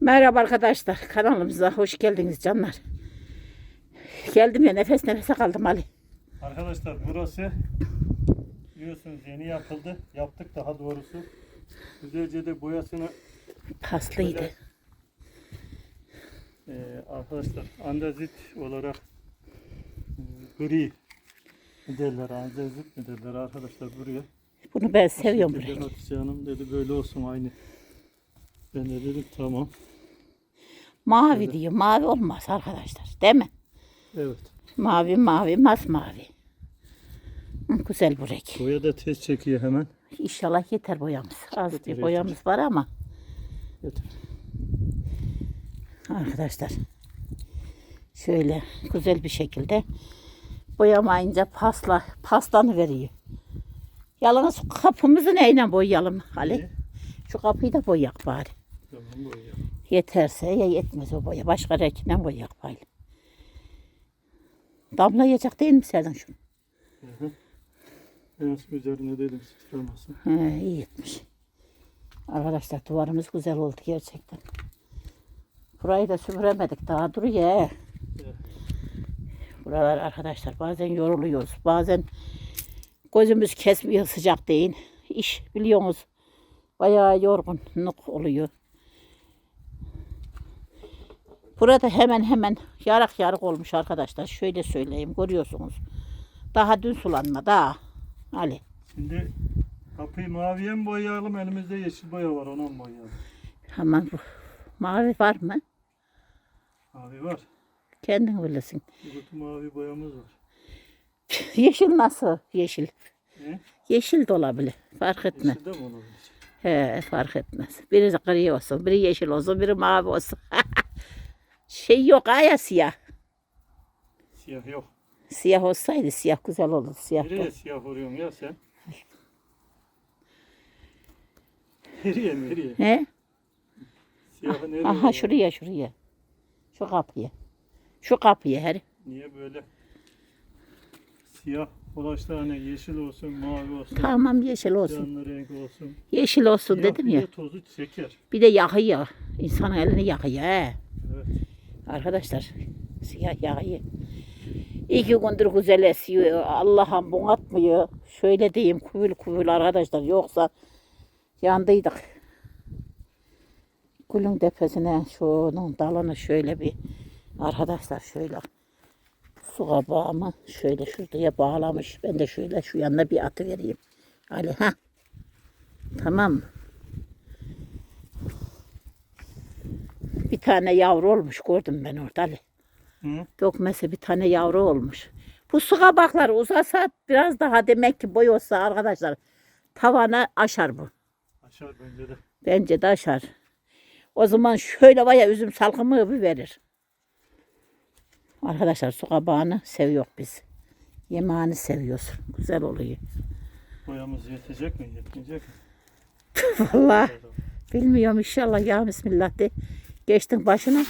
Merhaba arkadaşlar. Kanalımıza hoş geldiniz canlar. Geldim ya nefes nefese kaldım Ali. Arkadaşlar burası biliyorsunuz yeni yapıldı. Yaptık daha doğrusu. Güzelce de boyasını Paslıydı. Böyle- e, arkadaşlar andezit olarak e, gri derler, andezit mi derler arkadaşlar buraya. Bunu ben seviyorum. Hatice Hanım dedi böyle olsun aynı. Ben de dedim tamam. Mavi diyor. Mavi olmaz arkadaşlar. Değil mi? Evet. Mavi mavi masmavi. Güzel bu renk. Boya da tez çekiyor hemen. İnşallah yeter boyamız. Az Yeter, bir yeter. boyamız var ama Yeter. arkadaşlar şöyle güzel bir şekilde boyamayınca pasla paslanı veriyor. Yalnız kapımızı neyle boyayalım Ali? İyi. Şu kapıyı da boyayak bari. Tamam boya. Yeterse ya yetmez o boya. Başka renkle boyayak bari. Damlayacak değil mi senin şunu? En son üzerine dedim sıçramasın. He, iyi etmiş. Arkadaşlar duvarımız güzel oldu gerçekten. Burayı da süpüremedik daha duruyor. Evet. Buralar arkadaşlar bazen yoruluyoruz. Bazen gözümüz kesmiyor sıcak değil. İş biliyorsunuz bayağı yorgunluk oluyor. Burada hemen hemen yarık yarık olmuş arkadaşlar. Şöyle söyleyeyim görüyorsunuz. Daha dün sulanma daha. Ali. Şimdi kapıyı maviye mi boyayalım? Elimizde yeşil boya var ona mı boyayalım? Hemen bu. Mavi var mı? Mavi var. Kendin bilirsin. Kutu mavi boyamız var. Yeşil nasıl? Yeşil. Ne? Yeşil de olabilir. Fark etme. Yeşil de mi olabilir? He, fark etmez. Biri gri olsun, biri yeşil olsun, biri mavi olsun. şey yok ha ya siyah. Siyah yok. Siyah olsaydı siyah güzel olurdu. Siyah Nereye da. siyah vuruyorsun ya sen? Nereye nereye? He? Siyahı nereye? Aha vuruyorsun? şuraya şuraya. Şu kapıya. Şu kapıya her. Niye böyle? Siyah hani yeşil olsun, mavi olsun, Tamam yeşil olsun. canlı renk olsun. Yeşil olsun Siyah dedim bir ya. de tozu çeker. Bir de yakıyor. İnsanın elini yakıyor. He. Arkadaşlar siyah yağı. İki gündür güzel esiyor. Allah'ım bunu atmıyor. Şöyle diyeyim kuvül kuvül arkadaşlar. Yoksa yandıydık. Gülün tepesine şunun dalını şöyle bir arkadaşlar şöyle su kabağımı şöyle şuraya bağlamış. Ben de şöyle şu yanına bir atı vereyim. Ali ha. Tamam mı? Bir tane yavru olmuş gördüm ben orada Ali. Hı? Dökmesi bir tane yavru olmuş. Bu su kabakları uzasa biraz daha demek ki boy olsa arkadaşlar tavana aşar bu. Aşağı bence de. Bence de aşar. O zaman şöyle baya üzüm salkımı bir verir. Arkadaşlar su kabağını seviyor biz. Yemeğini seviyoruz. Güzel oluyor. Boyamız yetecek mi? Yetmeyecek mi? Vallahi bilmiyorum inşallah ya bismillah de. Geçtin başına.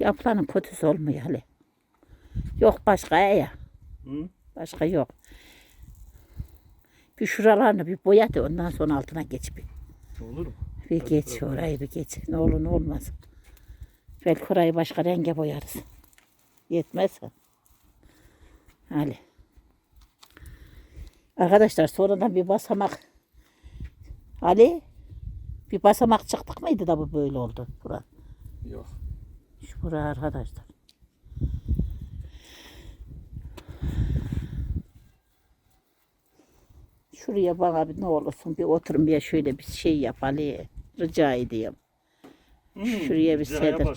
Yapılanın kötüsü olmuyor hele. Yok başka ya. Hı? Başka yok. Bir şuralarını bir boya da ondan sonra altına geç bir. Olur mu? Bir Hadi geç bakalım. orayı bir geç. Ne olur ne olmaz. Belki orayı başka renge boyarız. Yetmezse. Hadi. Arkadaşlar sonradan bir basamak. Ali bir basamak çıktık mıydı da bu böyle oldu. Bura. Yok. Şu bura arkadaşlar. Şuraya bana bir ne olursun bir oturun bir şöyle bir şey yap Ali. Rica ediyorum. Hı, Şuraya bir sedir.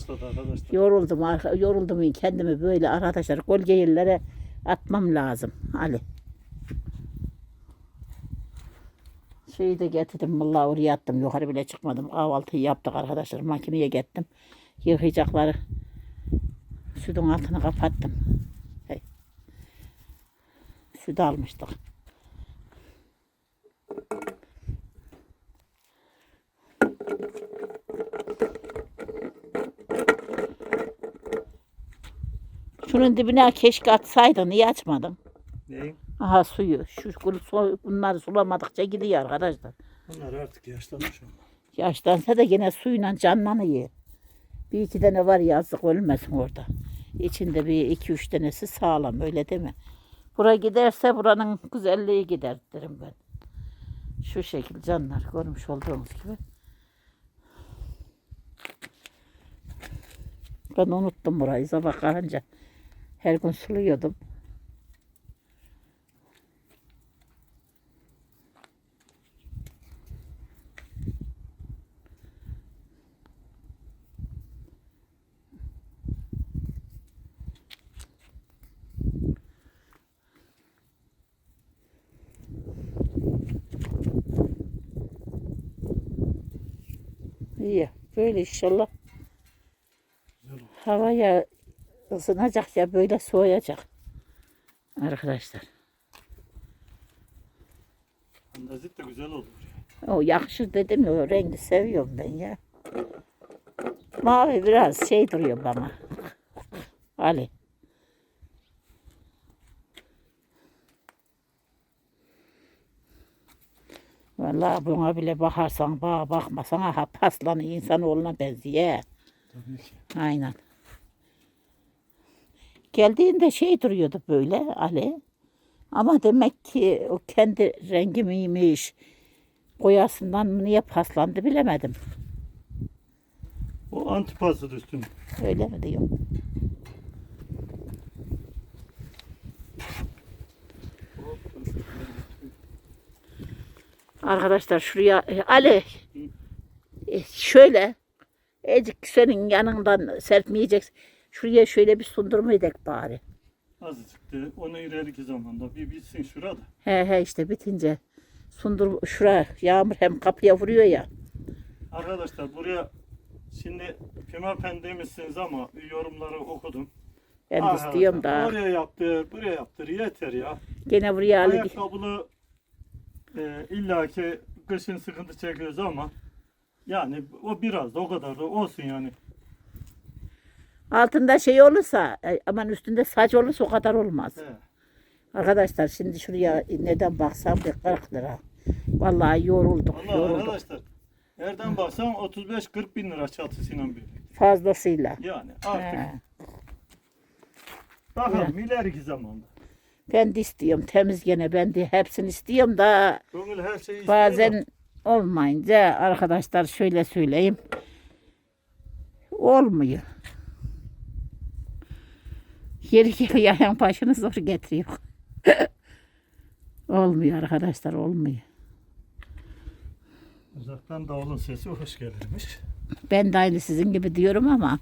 Yoruldum, yoruldum kendimi böyle arkadaşlar gölge yerlere atmam lazım. Ali. Şeyi de getirdim vallahi oraya attım. Yukarı bile çıkmadım. Kahvaltıyı yaptık arkadaşlar. Makineye gittim. Yıkayacakları sütün altını kapattım. Hey. Süt almıştık. Şunun dibine keşke atsaydın. Niye açmadın? Neyin? Aha suyu. Şu su, bunları sulamadıkça gidiyor arkadaşlar. Bunlar artık yaşlanmış onlar. Yaşlansa da gene suyla canlanıyor. Bir iki tane var yazık ölmesin orada. İçinde bir iki üç tanesi sağlam öyle değil mi? Bura giderse buranın güzelliği gider derim ben. Şu şekil canlar görmüş olduğunuz gibi. Ben unuttum burayı sabah kalınca. Her gün suluyordum. İyi. Böyle inşallah oldu. havaya ısınacak ya böyle soğuyacak. Arkadaşlar. Andazit de güzel olur. O yakışır dedim ya o rengi seviyorum ben ya. Mavi biraz şey duruyor bana. Ali. Vallahi buna bile bakarsan bana bakmasan ha paslanı insanoğluna benziyor. Tabii ki. Aynen. Geldiğinde şey duruyordu böyle Ali. Ama demek ki o kendi rengi miymiş, boyasından mı niye paslandı bilemedim. O antipasıdır üstünde. Öyle mi diyorum? Arkadaşlar şuraya e, Ali e, şöyle Ecik senin yanından serpmeyeceksin. Şuraya şöyle bir sundurma edek bari. Azıcık da onu ileriki zamanda bir bitsin şurada. He he işte bitince sundur şura yağmur hem kapıya vuruyor ya. Arkadaşlar buraya şimdi pimapen demişsiniz ama yorumları okudum. Ben Arkadaşlar, istiyorum da. Oraya yaptır, buraya yaptır yeter ya. Gene buraya Ali Ayakkabılı e, illaki kışın sıkıntı çekiyoruz ama yani o biraz da o kadar da olsun yani. altında şey olursa e, aman üstünde saç olursa o kadar olmaz. He. Arkadaşlar şimdi şuraya neden baksam bir 40 lira. Vallahi yorulduk, Vallahi yorulduk. arkadaşlar nereden baksan 35-40 bin lira çatısıyla birlikte. Fazlasıyla. Yani artık He. bakalım ileriki zamanda. Ben de istiyorum temiz gene ben de hepsini istiyorum da Gönül her şeyi istiyor bazen olmayınca arkadaşlar şöyle söyleyeyim. Olmuyor. Yeri geliyor ayağın başını zor getiriyor. olmuyor arkadaşlar olmuyor. Uzaktan davulun sesi hoş gelirmiş. Ben de aynı sizin gibi diyorum ama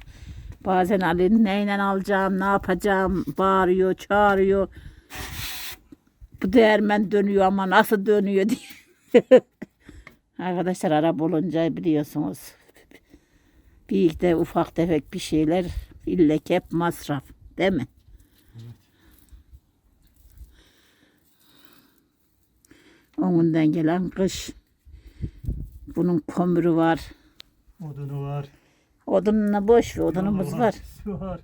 bazen Ali neyle alacağım, ne yapacağım bağırıyor, çağırıyor. Bu değirmen dönüyor ama nasıl dönüyor diye. Arkadaşlar araba olunca biliyorsunuz. Bir de ufak tefek bir şeyler illek hep masraf değil mi? Onundan gelen kış. Bunun kömürü var. Odunu var. Odununa boş ver, odunumuz yolu var. izi var.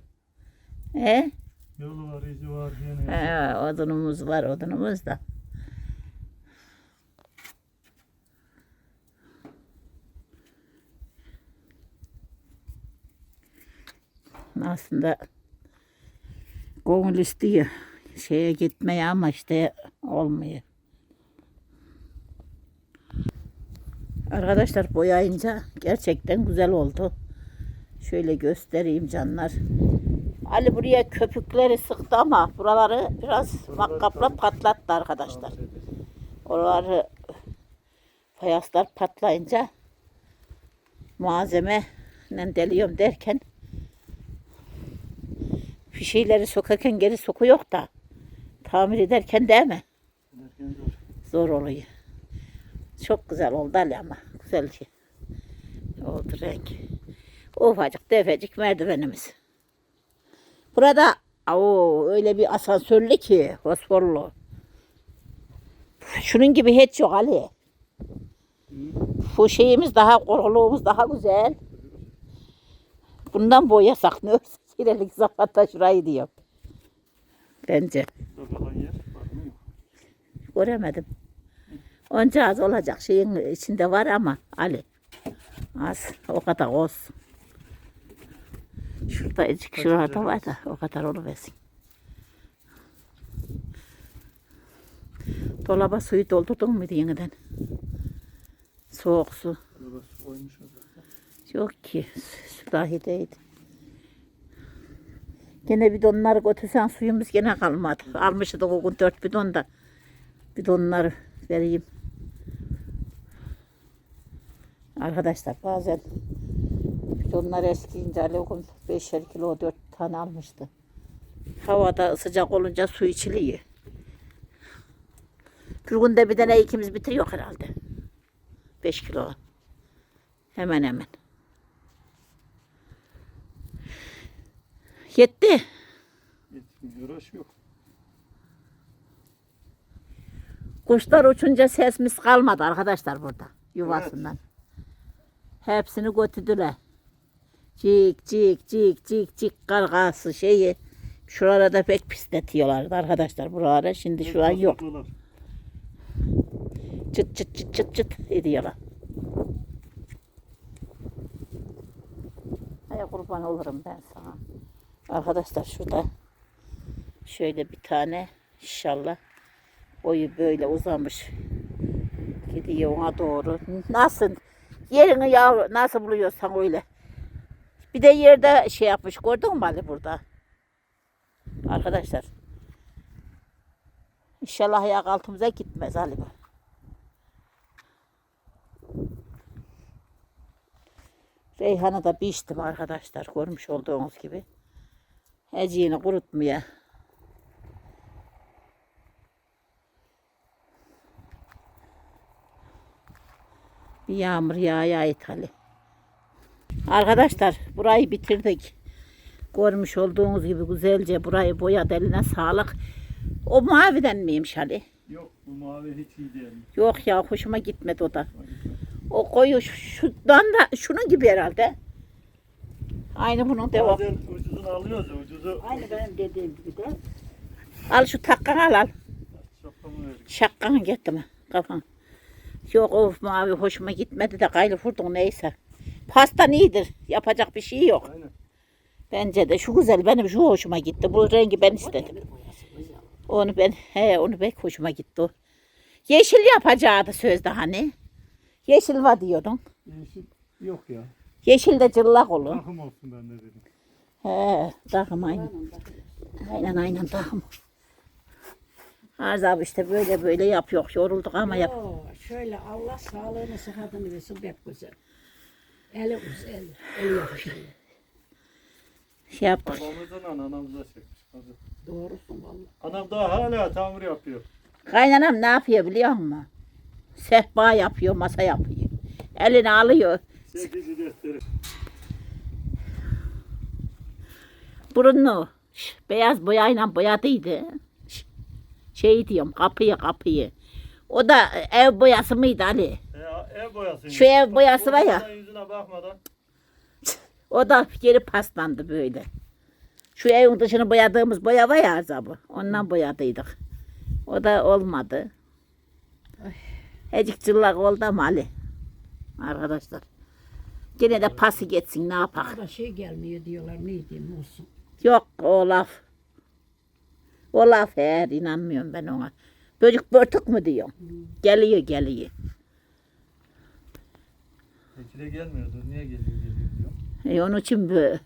He? Yolu var, izi var. Yani He, odunumuz var, odunumuz da. Aslında gönül istiyor şeye gitmeye ama işte olmuyor. Arkadaşlar boyayınca gerçekten güzel oldu. Şöyle göstereyim canlar. Ali buraya köpükleri sıktı ama buraları biraz makkapla patlattı arkadaşlar. Oraları fayaslar patlayınca malzeme deliyorum derken bir şeyleri sokarken geri sokuyor da tamir ederken değil mi? Zor oluyor. Çok güzel oldu Ali ama güzel şey. Oldu renk. Ufacık tefecik merdivenimiz. Burada o öyle bir asansörlü ki fosforlu. Şunun gibi hiç yok Ali. Bu şeyimiz daha koruluğumuz daha güzel. Bundan boyasak ne olsa silelik zapata şurayı diyor. Bence. Göremedim. Onca az olacak şeyin içinde var ama Ali. Az o kadar olsun. Şurada azıcık şurada var da o kadar oluversin. Dolaba suyu doldurdun mu yeniden? Soğuk su. Burası koymuş o zaten. Yok ki. Su dahi değil. Gene bidonları götürsen suyumuz gene kalmadı. Almıştık o gün dört bidon da. Bidonları vereyim. Arkadaşlar bazen bidonlar eskiyince Ali o gün beşer kilo dört tane almıştı. Havada sıcak olunca su içiliyor. Bir günde bir tane ikimiz bitiriyor herhalde. Beş kilo. Hemen hemen. Yetti. Yetmiyor yok. Kuşlar uçunca sesimiz kalmadı arkadaşlar burada yuvasından. Hepsini götürdüler. Cik cik cik cik cik kargası şeyi. Şuralarda pek pisletiyorlardı arkadaşlar buralara. Şimdi şu an yok. Çıt çıt çıt çıt çıt ediyorlar. Ay kurban olurum ben sana. Arkadaşlar şurada şöyle bir tane inşallah boyu böyle uzamış. Gidiyor ona doğru. Nasıl yerini yavru nasıl buluyorsan öyle. Bir de yerde şey yapmış gördün mü Ali burada? Arkadaşlar. İnşallah ayak altımıza gitmez Ali bu. Reyhan'ı da biçtim arkadaşlar. Görmüş olduğunuz gibi. Heciğini kurutmaya. Bir yağmur yağaya ithali. Arkadaşlar burayı bitirdik. Görmüş olduğunuz gibi güzelce burayı boyadı eline sağlık. O maviden miymiş Ali? Yok bu mavi hiç iyi değil. Yok ya hoşuma gitmedi o da. O koyu şu- şundan da şunun gibi herhalde. Aynı bunun devam. Bazen ucuzunu alıyoruz ya, ucuzu Aynı benim dediğim gibi de. Al şu takkanı al al. Şapkanı getirme kafan. Yok of mavi hoşuma gitmedi de gayrı vurdun neyse. Pastan iyidir. Yapacak bir şey yok. Aynen. Bence de şu güzel benim şu hoşuma gitti. Bu rengi ben istedim. Onu ben he onu pek hoşuma gitti o. Yeşil yapacaktı sözde hani. Yeşil var diyordun. Yeşil yok ya. Yeşil de cıllak olur. Takım olsun ben de dedim. He, takım aynen. Aynen aynen takım. Arz abi işte böyle böyle yapıyor. Yorulduk ama yap. Oo, şöyle Allah sağlığını sıhhatini versin pek güzel. Eli güzel, eli yakışıyor. Şey yaptık. Babamızdan anamıza çekmiş. Hadi. Doğrusun vallahi. Anam daha hala tamir yapıyor. Kaynanam ne yapıyor biliyor musun? Sehpa yapıyor, masa yapıyor. Elini alıyor. Çekici defteri. Burunu ş- beyaz boyayla boyadıydı. Ş- Şey diyorum kapıyı kapıyı. O da ev boyası mıydı Ali? Ev boyası. Şu ev boyası var ya. Yüzüne bakmadan. O da geri paslandı böyle. Şu evin dışını boyadığımız boya var ya azabı. Ondan boyadıydık. O da olmadı. Hecik cıllak oldu ama Ali. Arkadaşlar. Gene de pası geçsin ne yapak. Bana şey gelmiyor diyorlar ne diyeyim olsun. Yok o laf. O laf her inanmıyorum ben ona. Böcük börtük mü diyor. Geliyor geliyor. Peki de gelmiyordu. Niye geliyor geliyor diyor. E, onun için bö-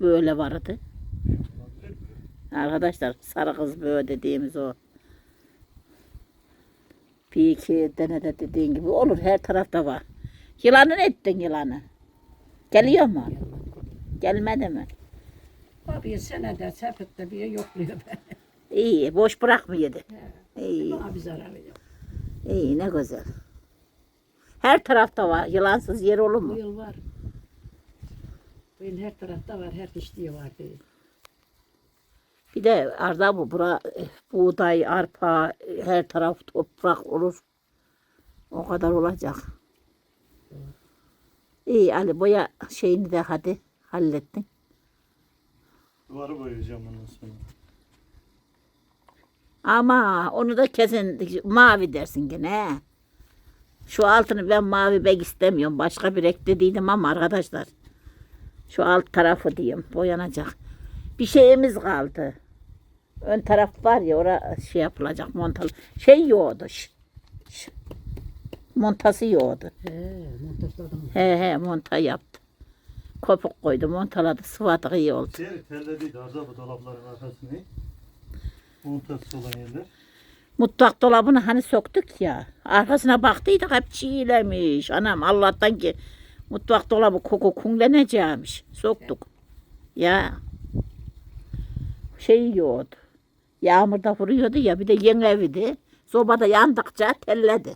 böyle vardı. Arkadaşlar sarı kız böyle dediğimiz o. Bir iki tane de dediğin gibi olur her tarafta var. Yılanı ne ettin yılanı? Geliyor mu? Gelmedi mi? Abi senede sepette bir yokluyor beni. İyi boş bırakmıyordu. İyi, Bana bir zararı yok. iyi ne güzel. Her tarafta var. Yılansız yer olur Bu mu? yıl var. Bu yıl her tarafta var, her kişiye var değil. Bir de arda bu bura e, buğday, arpa, her taraf toprak olur. O kadar olacak. İyi Ali boya şeyini de hadi hallettin. Duvarı boyayacağım ondan sonra. Ama onu da kesin mavi dersin gene. Şu altını ben mavi bek istemiyorum. Başka bir renk dediydim ama arkadaşlar. Şu alt tarafı diyeyim boyanacak. Bir şeyimiz kaldı. Ön taraf var ya ora şey yapılacak montalı. Şey yoğdu. ş- ş- Montası yoğdu. He, montajladım. He he monta yaptı. Kopuk koydu montaladı sıvadık iyi oldu. Şey tellediydi arada bu dolapların arkasını. Montajsız olan yerler. Mutfak dolabını hani soktuk ya. Arkasına baktıydık hep çiğlemiş. Anam Allah'tan ki mutfak dolabı koku kunleneceğimiş. Soktuk. Ya. Şey yiyordu. Yağmurda vuruyordu ya bir de yeni eviydi. Sobada yandıkça telledi.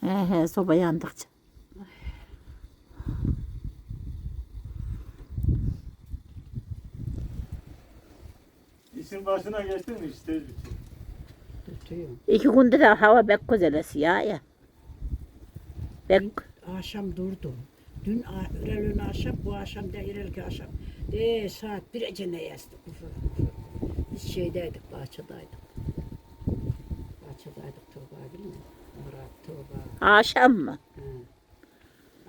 He he soba yandıkça. İşin başına geçtin mi işte Tutuyorum. İki gündür de hava pek güzel esiyor ya. Pek Akşam durdum. Dün öğlen akşam, bu akşam da ileriki akşam. De saat bir ece ne yazdı. Biz şeydeydik, bahçedeydik. Bahçedeydik Tuğba bilmiyor musun? Murat, Tuğba. akşam mı? He.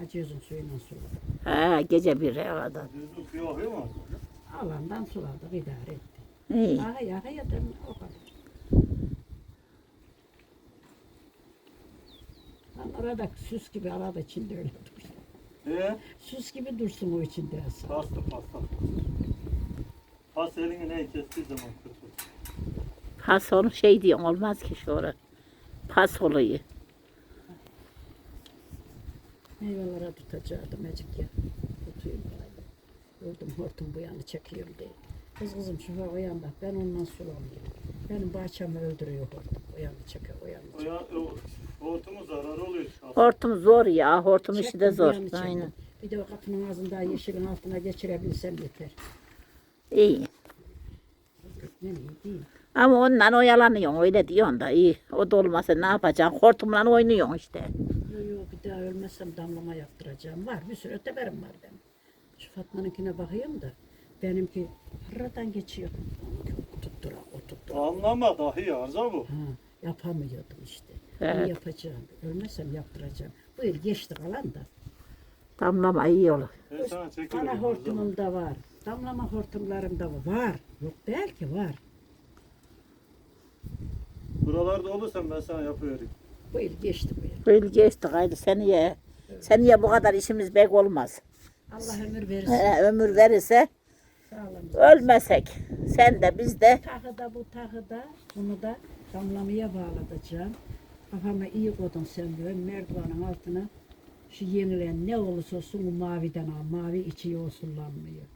Acıyorsun suyla suladık. Ha gece bir havada. Düzlük suyu akıyor mu? Alandan suladık, idare etti. İyi. Aha yaha ya o orada süs gibi arada içinde öyle dur. Ee? Süs gibi dursun o içinde aslında. Pasta pasta. Pas elini ne kestiği zaman kötü. Pas onu şey diyor olmaz ki şu ara. Pas olayı. Meyvelere tutacaktım acık ya. Tutuyum böyle. Gördüm hortum bu yanı çekiyorum diye. Kız kızım şu var o yanda. Ben ondan sulamıyorum. Benim bahçemi öldürüyor hortum. O yanı çeker, o yanı O çeker. ya o hortumu zararı oluyor. Hortum zor ya. Hortum işi de zor. çektim. Aynen. Bir de o kapının ağzından yeşilin altına geçirebilsem yeter. İyi. Ne iyi değil. Ama ondan oyalanıyorsun öyle diyorsun da iyi. O da olmasa ne yapacaksın? Hortumla oynuyorsun işte. Yok yok bir daha ölmezsem damlama yaptıracağım. Var bir sürü öteberim var benim. Şu Fatma'nınkine bakayım da benimki hırradan geçiyor. Onunki Oturttura oturttura. Anlama dahi arıza bu. Ha, yapamıyordum işte. Evet. Evet. yapacağım. Ölmezsem yaptıracağım. Bu yıl geçti kalan da. Damlama iyi olur. Ben sana çekiyorum. Hortumum da var. Damlama hortumlarım da var. Var. Yok değil ki var. Buralarda olursa ben sana yapıyorum. Bu yıl geçti bu yıl. Geçti gayrı seneye. Seneye bu kadar işimiz pek olmaz. Allah ömür verirsin. He, ömür verirse ölmesek. Sen de biz de Takı da bu takı da bunu da damlamaya bağlatacağım. Kafama iyi koydun sen böyle merdivenin altına şu yenilen ne olursa olsun bu maviden al. Mavi içi yosunlanmıyor.